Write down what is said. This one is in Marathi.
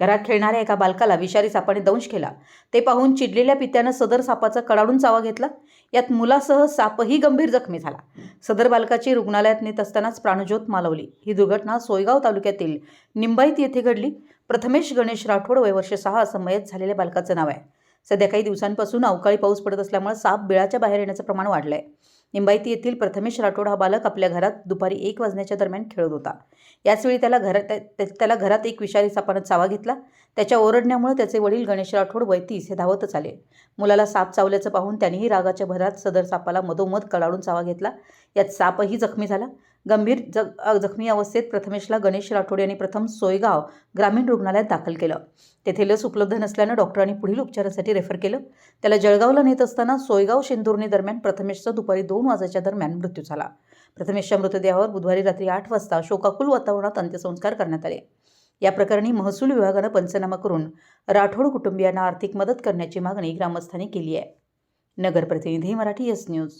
घरात खेळणाऱ्या एका बालकाला विषारी सापाने दंश केला. ते पाहून चिडलेल्या पित्यानं सदर सापाचा कडाडून चावा घेतला. यात मुलासह सापही गंभीर जखमी झाला. सदर बालकाची रुग्णालयात नेत असतानाच प्राणज्योत मालवली. ही दुर्घटना सोयगाव तालुक्यातील निंबाईत येथे घडली. प्रथमेश गणेश राठोड वय वर्ष सहा असं मयत झालेल्या बालकाचं नाव आहे. सध्या काही दिवसांपासून अवकाळी पाऊस पडत असल्यामुळे साप बिळाच्या बाहेर येण्याचं प्रमाण वाढलं आहे निंबायती येथील प्रथमेश राठोड हा बालक आपल्या घरात दुपारी एक वाजण्याच्या दरम्यान खेळत होता. याचवेळी त्याला घरात त्या- त्याला घरात एक विषारी सापानं चावा घेतला. त्याच्या ओरडण्यामुळे त्याचे वडील गणेश राठोड वैतीस हे धावतच आले. मुलाला साप चावल्याचं पाहून त्यांनीही रागाच्या भरात सदर सापाला मधोमध कडाडून चावा घेतला. यात सापही जखमी झाला. गंभीर जग जखमी अवस्थेत प्रथमेशला गणेश राठोड यांनी प्रथम सोयगाव ग्रामीण रुग्णालयात दाखल केलं. तेथे लस उपलब्ध नसल्यानं डॉक्टरांनी पुढील उपचारासाठी रेफर केलं. त्याला जळगावला नेत असताना सोयगाव शेंदुर्णी दरम्यान प्रथमेशचा दुपारी दोन वाजाच्या दरम्यान मृत्यू झाला. प्रथमेशच्या मृतदेहावर बुधवारी रात्री आठ वाजता शोकाकुल वातावरणात अंत्यसंस्कार करण्यात आले. या प्रकरणी महसूल विभागानं पंचनामा करून राठोड कुटुंबियांना आर्थिक मदत करण्याची मागणी ग्रामस्थांनी केली आहे. नगर प्रतिनिधी मराठी एस न्यूज.